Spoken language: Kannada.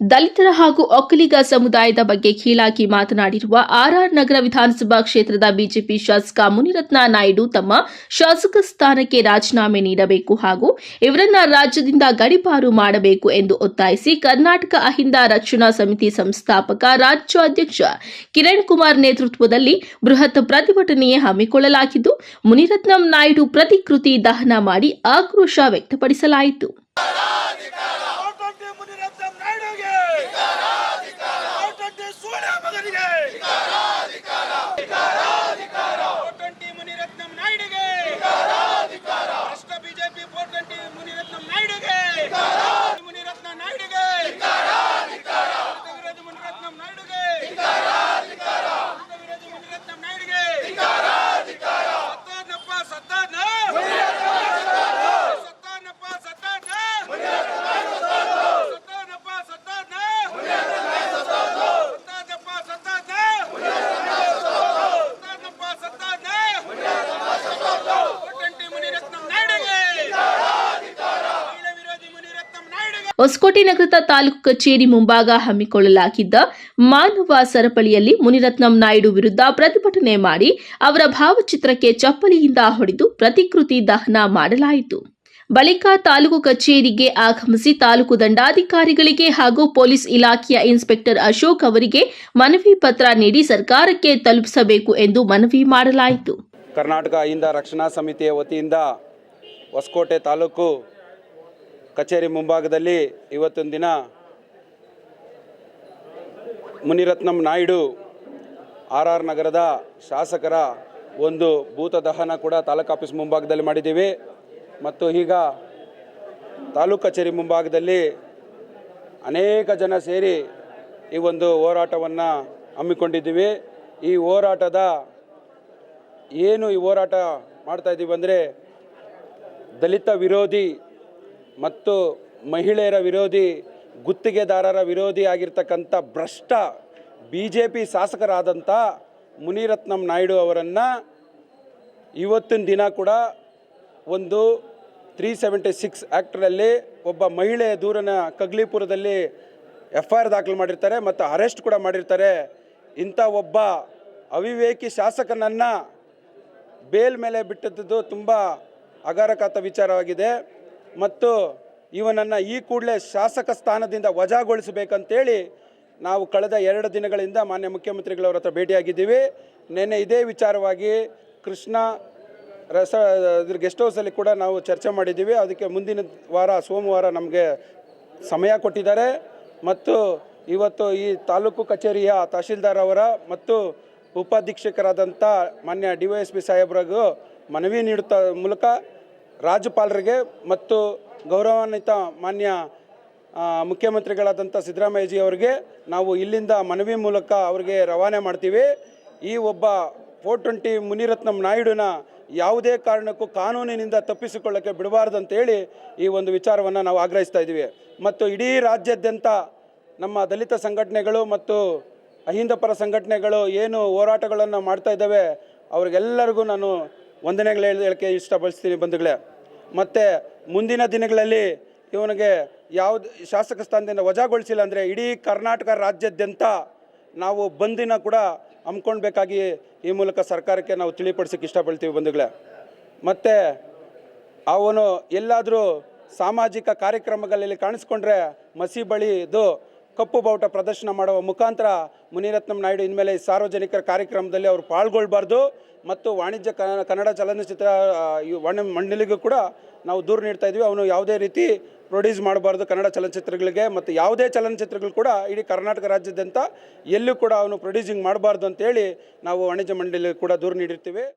ದಲಿತರ ಹಾಗೂ ಒಕ್ಕಲಿಗ ಸಮುದಾಯದ ಬಗ್ಗೆ ಕೀಳಾಗಿ ಮಾತನಾಡಿರುವ ಆರ್ಆರ್ ನಗರ ವಿಧಾನಸಭಾ ಕ್ಷೇತ್ರದ ಬಿಜೆಪಿ ಶಾಸಕ ಮುನಿರತ್ನ ನಾಯ್ಡು ತಮ್ಮ ಶಾಸಕ ಸ್ಥಾನಕ್ಕೆ ರಾಜೀನಾಮೆ ನೀಡಬೇಕು ಹಾಗೂ ಇವರನ್ನ ರಾಜ್ಯದಿಂದ ಗಡಿಪಾರು ಮಾಡಬೇಕು ಎಂದು ಒತ್ತಾಯಿಸಿ ಕರ್ನಾಟಕ ಅಹಿಂದ ರಕ್ಷಣಾ ಸಮಿತಿ ಸಂಸ್ಥಾಪಕ ರಾಜ್ಯಾಧ್ಯಕ್ಷ ಕಿರಣ್ ಕುಮಾರ್ ನೇತೃತ್ವದಲ್ಲಿ ಬೃಹತ್ ಪ್ರತಿಭಟನೆಯೇ ಹಮ್ಮಿಕೊಳ್ಳಲಾಗಿದ್ದು, ಮುನಿರತ್ನಂ ನಾಯ್ಡು ಪ್ರತಿಕೃತಿ ದಹನ ಮಾಡಿ ಆಕ್ರೋಶ ವ್ಯಕ್ತಪಡಿಸಲಾಯಿತು. ಮಗನಿಗೆ. ಹೊಸಕೋಟೆ ನಗರದ ತಾಲೂಕು ಕಚೇರಿ ಮುಂಭಾಗ ಹಮ್ಮಿಕೊಳ್ಳಲಾಗಿದ್ದ ಮಾನವ ಸರಪಳಿಯಲ್ಲಿ ಮುನಿರತ್ನಂ ನಾಯ್ಡು ವಿರುದ್ಧ ಪ್ರತಿಭಟನೆ ಮಾಡಿ ಅವರ ಭಾವಚಿತ್ರಕ್ಕೆ ಚಪ್ಪಲಿಯಿಂದ ಹೊಡೆದು ಪ್ರತಿಕೃತಿ ದಹನ ಮಾಡಲಾಯಿತು. ಬಳಿಕ ತಾಲೂಕು ಕಚೇರಿಗೆ ಆಗಮಿಸಿ ತಾಲೂಕು ದಂಡಾಧಿಕಾರಿಗಳಿಗೆ ಹಾಗೂ ಪೊಲೀಸ್ ಇಲಾಖೆಯ ಇನ್ಸ್ಪೆಕ್ಟರ್ ಅಶೋಕ್ ಅವರಿಗೆ ಮನವಿ ಪತ್ರ ನೀಡಿ ಸರ್ಕಾರಕ್ಕೆ ತಲುಪಿಸಬೇಕು ಎಂದು ಮನವಿ ಮಾಡಲಾಯಿತು. ಕರ್ನಾಟಕ ಅಹಿಂದ ರಕ್ಷಣಾ ಸಮಿತಿಯ ವತಿಯಿಂದ ಹೊಸಕೋಟೆ ತಾಲೂಕು ಕಚೇರಿ ಮುಂಭಾಗದಲ್ಲಿ ಇವತ್ತೊಂದು ದಿನ ಮುನಿರತ್ನಂ ನಾಯ್ಡು ಆರ್ ಆರ್ ನಗರದ ಶಾಸಕರ ಒಂದು ಭೂತ ದಹನ ಕೂಡ ತಾಲೂಕು ಆಫೀಸ್ ಮುಂಭಾಗದಲ್ಲಿ ಮಾಡಿದ್ದೀವಿ. ಮತ್ತು ಈಗ ತಾಲೂಕು ಕಚೇರಿ ಮುಂಭಾಗದಲ್ಲಿ ಅನೇಕ ಜನ ಸೇರಿ ಈ ಒಂದು ಹೋರಾಟವನ್ನು ಹಮ್ಮಿಕೊಂಡಿದ್ದೀವಿ. ಈ ಹೋರಾಟದ ಏನು ಈ ಹೋರಾಟ ಮಾಡ್ತಾ ಇದ್ದೀವಿ ಅಂದರೆ ದಲಿತ ವಿರೋಧಿ ಮತ್ತು ಮಹಿಳೆಯರ ವಿರೋಧಿ, ಗುತ್ತಿಗೆದಾರರ ವಿರೋಧಿ ಆಗಿರ್ತಕ್ಕಂಥ ಭ್ರಷ್ಟ ಬಿ ಜೆ ಪಿ ಶಾಸಕರಾದಂಥ ಮುನಿರತ್ನಂ ನಾಯ್ಡು ಅವರನ್ನು ಇವತ್ತಿನ ದಿನ ಕೂಡ ಒಂದು ತ್ರೀ ಸೆವೆಂಟಿ ಸಿಕ್ಸ್ ಆ್ಯಕ್ಟ್ರಲ್ಲಿ ಒಬ್ಬ ಮಹಿಳೆಯ ದೂರನ ಕಗ್ಲಿಪುರದಲ್ಲಿ ಎಫ್ ಐ ಆರ್ ದಾಖಲು ಮಾಡಿರ್ತಾರೆ ಮತ್ತು ಅರೆಸ್ಟ್ ಕೂಡ ಮಾಡಿರ್ತಾರೆ. ಇಂಥ ಒಬ್ಬ ಅವಿವೇಕಿ ಶಾಸಕನನ್ನು ಬೇಲ್ ಮೇಲೆ ಬಿಟ್ಟದ್ದು ತುಂಬ ಅಗಾರಕಾತ ವಿಚಾರವಾಗಿದೆ. ಮತ್ತು ಇವನನ್ನು ಈ ಕೂಡಲೇ ಶಾಸಕ ಸ್ಥಾನದಿಂದ ವಜಾಗೊಳಿಸಬೇಕಂತೇಳಿ ನಾವು ಕಳೆದ ಎರಡು ದಿನಗಳಿಂದ ಮಾನ್ಯ ಮುಖ್ಯಮಂತ್ರಿಗಳವರ ಹತ್ರ ಭೇಟಿಯಾಗಿದ್ದೀವಿ. ನಿನ್ನೆ ಇದೇ ವಿಚಾರವಾಗಿ ಕೃಷ್ಣ ರಸ ಇದ್ರ ಗೆಸ್ಟ್ ಹೌಸಲ್ಲಿ ಕೂಡ ನಾವು ಚರ್ಚೆ ಮಾಡಿದ್ದೀವಿ. ಅದಕ್ಕೆ ಮುಂದಿನ ವಾರ, ಸೋಮವಾರ ನಮಗೆ ಸಮಯ ಕೊಟ್ಟಿದ್ದಾರೆ. ಮತ್ತು ಇವತ್ತು ಈ ತಾಲೂಕು ಕಚೇರಿಯ ತಹಶೀಲ್ದಾರ್ ಅವರ ಮತ್ತು ಉಪಾಧೀಕ್ಷಕರಾದಂಥ ಮಾನ್ಯ ಡಿ ವೈ ಎಸ್ ಪಿ ಸಾಹೇಬ್ರಿಗೂ ಮನವಿ ನೀಡುತ್ತ ಮೂಲಕ ರಾಜ್ಯಪಾಲರಿಗೆ ಮತ್ತು ಗೌರವಾನ್ವಿತ ಮಾನ್ಯ ಮುಖ್ಯಮಂತ್ರಿಗಳಾದಂಥ ಸಿದ್ದರಾಮಯ್ಯಜಿ ಅವರಿಗೆ ನಾವು ಇಲ್ಲಿಂದ ಮನವಿ ಮೂಲಕ ಅವರಿಗೆ ರವಾನೆ ಮಾಡ್ತೀವಿ. ಈ ಒಬ್ಬ ಫೋರ್ ಟ್ವೆಂಟಿ ಮುನಿರತ್ನಂ ನಾಯ್ಡುನ ಯಾವುದೇ ಕಾರಣಕ್ಕೂ ಕಾನೂನಿನಿಂದ ತಪ್ಪಿಸಿಕೊಳ್ಳೋಕ್ಕೆ ಬಿಡಬಾರ್ದು ಅಂತೇಳಿ ಈ ಒಂದು ವಿಚಾರವನ್ನು ನಾವು ಆಗ್ರಹಿಸ್ತಾ ಇದ್ದೀವಿ. ಮತ್ತು ಇಡೀ ರಾಜ್ಯಾದ್ಯಂತ ನಮ್ಮ ದಲಿತ ಸಂಘಟನೆಗಳು ಮತ್ತು ಅಹಿಂದ ಪರ ಸಂಘಟನೆಗಳು ಏನು ಹೋರಾಟಗಳನ್ನು ಮಾಡ್ತಾ ಇದ್ದಾವೆ, ಅವ್ರಿಗೆಲ್ಲರಿಗೂ ನಾನು ಹೇಳಿ ಹೇಳಕ್ಕೆ ಇಷ್ಟಪಡಿಸ್ತೀನಿ ಬಂಧುಗಳೇ. ಮತ್ತು ಮುಂದಿನ ದಿನಗಳಲ್ಲಿ ಇವನಿಗೆ ಯಾವ್ದು ಶಾಸಕ ಸ್ಥಾನದಿಂದ ವಜಾಗೊಳಿಸಿಲ್ಲ ಅಂದರೆ ಇಡೀ ಕರ್ನಾಟಕ ರಾಜ್ಯಾದ್ಯಂತ ನಾವು ಬಂದಿನ ಕೂಡ ಹಮ್ಮಿಕೊಳ್ಬೇಕಾಗಿ ಈ ಮೂಲಕ ಸರ್ಕಾರಕ್ಕೆ ನಾವು ತಿಳಿಪಡಿಸೋಕ್ಕೆ ಇಷ್ಟಪಡ್ತೀವಿ ಬಂಧುಗಳೇ. ಮತ್ತು ಅವನು ಎಲ್ಲಾದರೂ ಸಾಮಾಜಿಕ ಕಾರ್ಯಕ್ರಮಗಳಲ್ಲಿ ಕಾಣಿಸ್ಕೊಂಡ್ರೆ ಮಸಿ ಬಳಿದು ಕಪ್ಪು ಬಾವುಟ ಪ್ರದರ್ಶನ ಮಾಡುವ ಮುಖಾಂತರ ಮುನಿರತ್ನಂ ನಾಯ್ಡು ಇನ್ಮೇಲೆ ಸಾರ್ವಜನಿಕರ ಕಾರ್ಯಕ್ರಮದಲ್ಲಿ ಅವರು ಪಾಲ್ಗೊಳ್ಬಾರ್ದು ಮತ್ತು ವಾಣಿಜ್ಯ ಕನ್ನಡ ಚಲನಚಿತ್ರ ವಾಣಿ ಮಂಡಳಿಗೂ ಕೂಡ ನಾವು ದೂರು ನೀಡ್ತಾ ಇದ್ವಿ. ಅವನು ಯಾವುದೇ ರೀತಿ ಪ್ರೊಡ್ಯೂಸ್ ಮಾಡಬಾರ್ದು ಕನ್ನಡ ಚಲನಚಿತ್ರಗಳಿಗೆ ಮತ್ತು ಯಾವುದೇ ಚಲನಚಿತ್ರಗಳು ಕೂಡ ಇಡೀ ಕರ್ನಾಟಕ ರಾಜ್ಯದಂತ ಎಲ್ಲೂ ಕೂಡ ಅವನು ಪ್ರೊಡ್ಯೂಸಿಂಗ್ ಮಾಡಬಾರ್ದು ಅಂತೇಳಿ ನಾವು ವಾಣಿಜ್ಯ ಮಂಡಳಿ ಕೂಡ ದೂರು ನೀಡಿರ್ತೀವಿ.